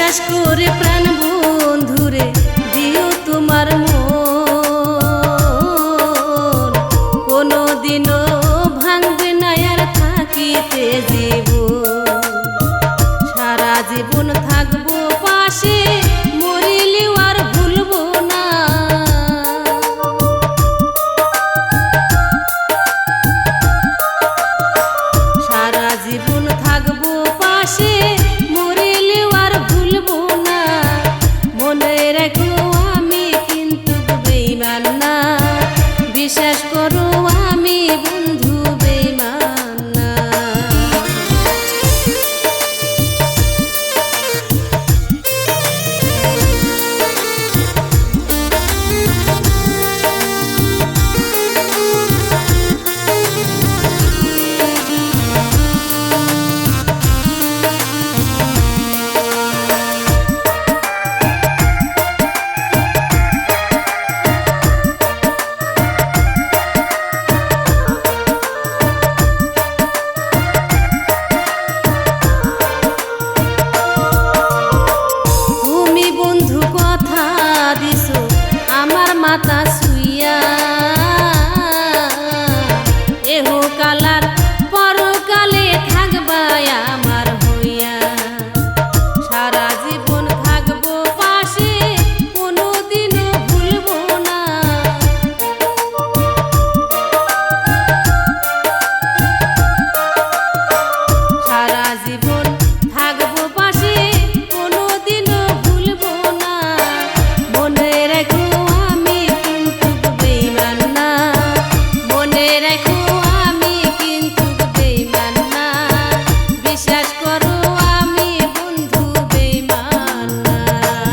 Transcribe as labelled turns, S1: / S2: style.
S1: বিশ্বাস করে প্রাণ বন্ধুরে দিও তোমার মন। কোনো দিনও কথা দিছো আমার মাতা শুইয়া এহো কালার